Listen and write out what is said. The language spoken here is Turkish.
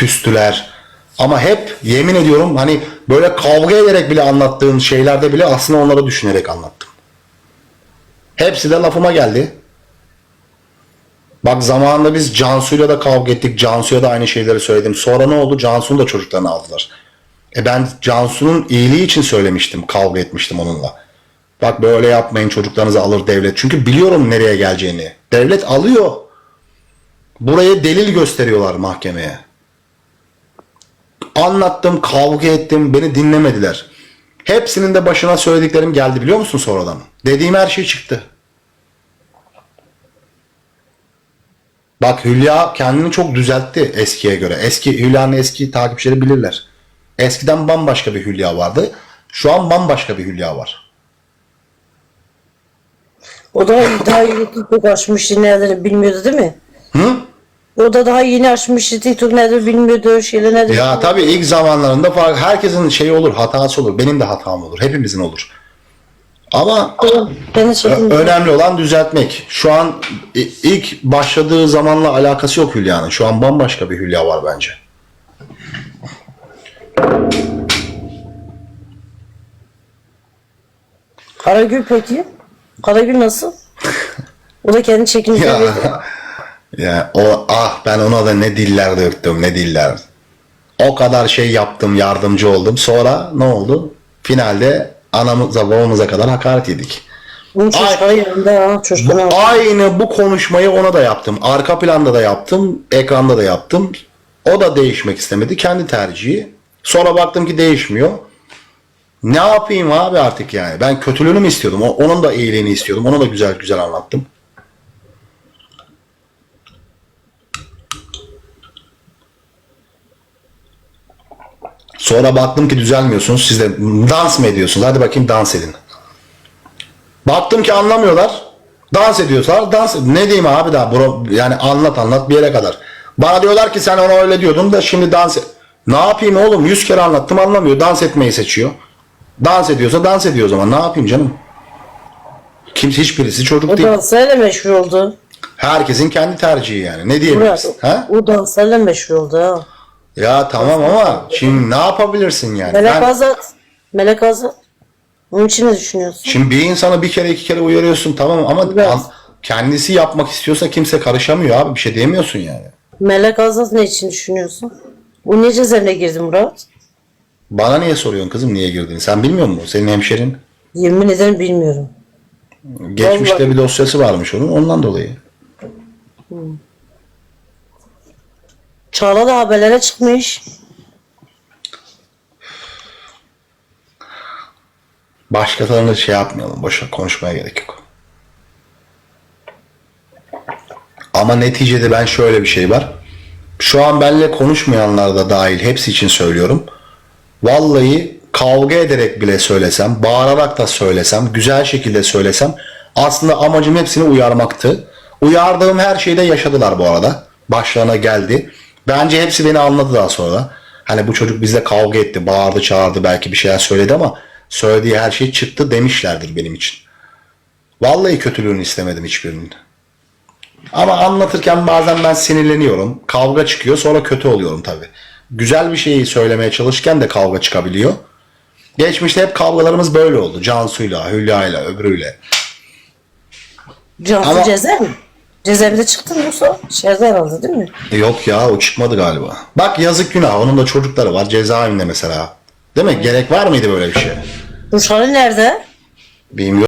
küstüler. Ama hep yemin ediyorum hani böyle kavga ederek bile anlattığın şeylerde bile aslında onları düşünerek anlattım. Hepsi de lafıma geldi. Bak zamanında biz Cansu'yla da kavga ettik. Cansu'ya da aynı şeyleri söyledim. Sonra ne oldu? Cansu'nun da çocuklarını aldılar. E ben Cansu'nun iyiliği için söylemiştim. Kavga etmiştim onunla. Bak böyle yapmayın çocuklarınızı alır devlet. Çünkü biliyorum nereye geleceğini. Devlet alıyor. Buraya delil gösteriyorlar mahkemeye. Anlattım, kavga ettim, beni dinlemediler. Hepsinin de başına söylediklerim geldi biliyor musun sonradan? Dediğim her şey çıktı. Bak Hülya kendini çok düzeltti eskiye göre. Eski Hülya'nın eski takipçileri bilirler. Eskiden bambaşka bir Hülya vardı. Şu an bambaşka bir Hülya var. O da daha TikTok açmıştı nedir bilmiyordu değil mi? Hı? O da daha yeni açmıştı TikTok nedir bilmiyordu şeyler nedir. Ya tabii ilk zamanlarında fa- herkesin şeyi olur, hatası olur. Benim de hatam olur, hepimizin olur. Ama Ben önemli olan düzeltmek. Şu an ilk başladığı zamanla alakası yok Hülya'nın. Şu an bambaşka bir Hülya var bence. Karagül peki? Karagül nasıl? O da kendi çekimini Ya, o ah ben ona da ne diller döktüm, ne diller. O kadar şey yaptım, yardımcı oldum. Sonra ne oldu? Finalde anamıza, babamıza kadar hakaret yedik. Bunun çocukları yanında ya Bu, aynı bu konuşmayı ona da yaptım. Arka planda da yaptım. Ekranda da yaptım. O da değişmek istemedi. Kendi tercihi. Sonra baktım ki değişmiyor. Ne yapayım abi artık yani. Ben kötülüğünü mü istiyordum? Onun da iyiliğini istiyordum. Onu da güzel güzel anlattım. Sonra baktım ki düzelmiyorsunuz. Siz de dans mı ediyorsunuz? Hadi bakayım dans edin. Baktım ki anlamıyorlar. Dans ediyorlar. Dans ne diyeyim abi daha bro, yani anlat anlat bir yere kadar. Bana diyorlar ki sen ona öyle diyordun da şimdi dans et. Ne yapayım oğlum? Yüz kere anlattım anlamıyor. Dans etmeyi seçiyor. Dans ediyorsa dans ediyor o zaman. Ne yapayım canım? Kimse hiçbirisi çocuk O değil. danslarla meşhur oldu. Herkesin kendi tercihi yani. Ne Murat, diyebilirsin? Ha? o danslarla meşhur oldu ha. Ya tamam ama şimdi ne yapabilirsin yani? Melek Ben- Azat. Melek Azat. Onun için ne düşünüyorsun? Şimdi bir insanı bir kere iki kere uyarıyorsun tamam ama Evet. an- kendisi yapmak istiyorsa kimse karışamıyor abi. Bir şey diyemiyorsun yani. Melek Azat ne için düşünüyorsun? Bu ne cezaevine girdi Murat? Bana niye soruyorsun kızım niye girdiğini? Sen bilmiyor musun? Senin hemşerin Yemin ederim bilmiyorum. geçmişte bir dosyası varmış onun ondan dolayı. Çağla da haberlere çıkmış. Başkalarını şey yapmayalım. Boşa konuşmaya gerek yok. Ama neticede ben şöyle bir şey var. Şu an benimle konuşmayanlar da dahil hepsi için söylüyorum. Vallahi kavga ederek bile söylesem, bağırarak da söylesem, güzel şekilde söylesem aslında amacım hepsini uyarmaktı. Uyardığım her şeyde yaşadılar bu arada. Başlarına geldi. Bence hepsi beni anladı daha sonra. Hani bu çocuk bizle kavga etti, bağırdı, çağırdı, belki bir şeyler söyledi ama söylediği her şey çıktı demişlerdir benim için. Vallahi kötülüğünü istemedim hiçbirinin. Ama anlatırken bazen ben sinirleniyorum. Kavga çıkıyor sonra kötü oluyorum tabii. Güzel bir şeyi söylemeye çalışırken de kavga çıkabiliyor. Geçmişte hep kavgalarımız böyle oldu. Cansu'yla, Hülya'yla, öbürüyle. Cansu Ama- cezaevi. Cezaevinde çıktı mı yoksa? İçeride herhalde değil mi? E Yok ya o çıkmadı galiba. Bak yazık günah. Onun da çocukları var cezaevinde mesela. Değil mi? Gerek var mıydı böyle bir şey? Ruşhan'ı nerede? Bilmiyorum.